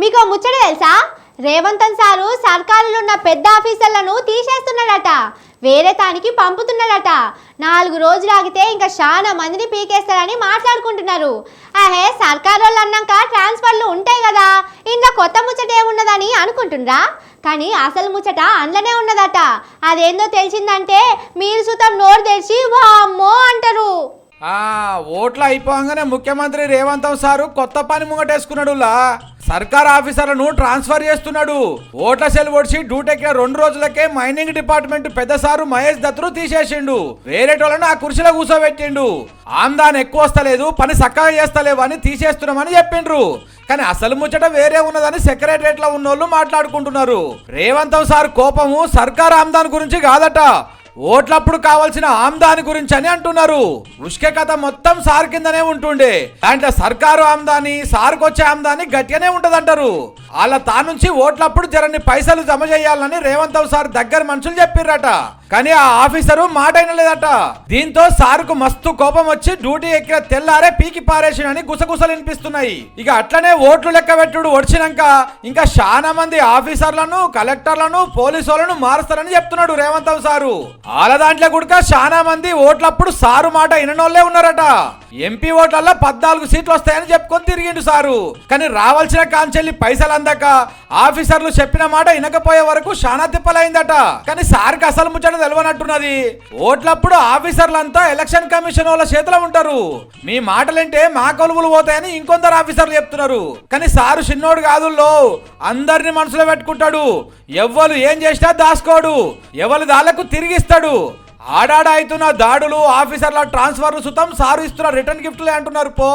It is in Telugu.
మీకు ముచ్చట తెలుసా? రేవంతన్ సారు సర్కారులో ఉన్న పెద్ద ఆఫీసర్లను తీసేస్తున్నాడట. వేరే తానికి పంపుతున్నాడట. నాలుగు రోజులు ఆగితే ఇంకా చాలా మందిని పీకేస్తారని మాట్లాడుకుంటున్నారు. అహే సర్కారు వాళ్ళు అన్నాక ట్రాన్స్ఫర్లు ఉంటాయి కదా. ఇంట్లో కొత్త ముచ్చట ఏమున్నదని అనుకుంటుండ్రా కానీ అసలు ముచ్చట అందులోనే ఉన్నదట. అదేందో తెలిసిందంటే మీరు సుతం నోరు తెరిచి వామ్మో అంటారు. ఓట్లు అయిపోగానే ముఖ్యమంత్రి రేవంత్ సారు కొత్త పని ముంగటేసుకున్నాడులా. సర్కార్ ఆఫీసర్లను ట్రాన్స్ఫర్ చేస్తున్నాడు. ఓట్ల సెల్ ఒడిచి డ్యూటెక్కిన రెండు రోజులకే మైనింగ్ డిపార్ట్మెంట్ పెద్ద సారు మహేష్ దత్తును తీసేసిండు. వేరేటోళ్ళను ఆ కుర్చీలో కూర్చోబెట్టిండు ఆమ్దాన్ ఎక్కువ వస్తలేదు పని చక్కగా చేస్తలేవు అని తీసేస్తున్నామని చెప్పిండ్రు. కానీ అసలు ముచ్చట వేరే ఉన్నదని సెక్రటరేట్లో ఉన్నోళ్ళు మాట్లాడుకుంటున్నారు. రేవంతం సార్ కోపము సర్కార్ ఆమ్దాన్ గురించి కాదట. ఓట్లప్పుడు కావాల్సిన ఆమ్దాని గురించి అని అంటున్నారు. ఉష్కే కథ మొత్తం సార్ కిందనే ఉంటుండే. దాంట్లో సర్కారు ఆమ్దాని సార్కొచ్చే ఆమ్దాని గట్టిగానే ఉంటదంటారు. వాళ్ళ తా నుంచి ఓట్లప్పుడు జరని పైసలు జమ చేయాలని రేవంత్ సార్ దగ్గర మనుషులు చెప్పిర్రట. కానీ ఆ ఆఫీసరు మాట లేదట దీంతో సార్కు మస్తు కోపం వచ్చి డ్యూటీ ఎక్కిన తెల్లారే పీకి పారేసినని గుసగుసలు వినిపిస్తున్నాయి. ఇక అట్లనే ఓట్లు లెక్క పెట్టుడు వచ్చినాక ఇంకా చాలా మంది ఆఫీసర్లను కలెక్టర్లను పోలీసులను మారుస్తారని చెప్తున్నాడు రేవంత్ సారు. వాళ్ళ దాంట్లో కూడా చాలా మంది ఓట్లప్పుడు సారు మాట విననోళ్ళే ఉన్నారట. ఎంపీ ఓట్లలో పద్నాలుగు సీట్లు వస్తాయని చెప్పుకొని తిరిగిండు సారు. కానీ రావాల్సిన కాంచెల్లి పైసలు అందక ఆఫీసర్లు చెప్పిన మాట వినకపోయే వరకు చాలా తిప్పలైందట. కానీ సార్కి అసలు ముచ్చట తెలియనట్టున్నది ఓట్లప్పుడు ఆఫీసర్లంతా ఎలక్షన్ కమిషన్ వాళ్ళ చేతిలో ఉంటారు. మీ మాటలంటే మా కొలువులు పోతాయని ఇంకొందరు ఆఫీసర్లు చెప్తున్నారు. కానీ సారు చిన్నోడు కాదుల్లో అందరిని మనసులో పెట్టుకుంటాడు. ఎవ్వరు ఏం చేసినా దాసుకోడు ఎవరి దాళ్ళకు తిరిగిస్తాడు. ఆడాడ అవుతున్న దాడులు ఆఫీసర్ల ట్రాన్స్ఫర్లు సుతం సారు ఇస్తున్న రిటర్న్ గిఫ్ట్లే అంటున్నారు పో.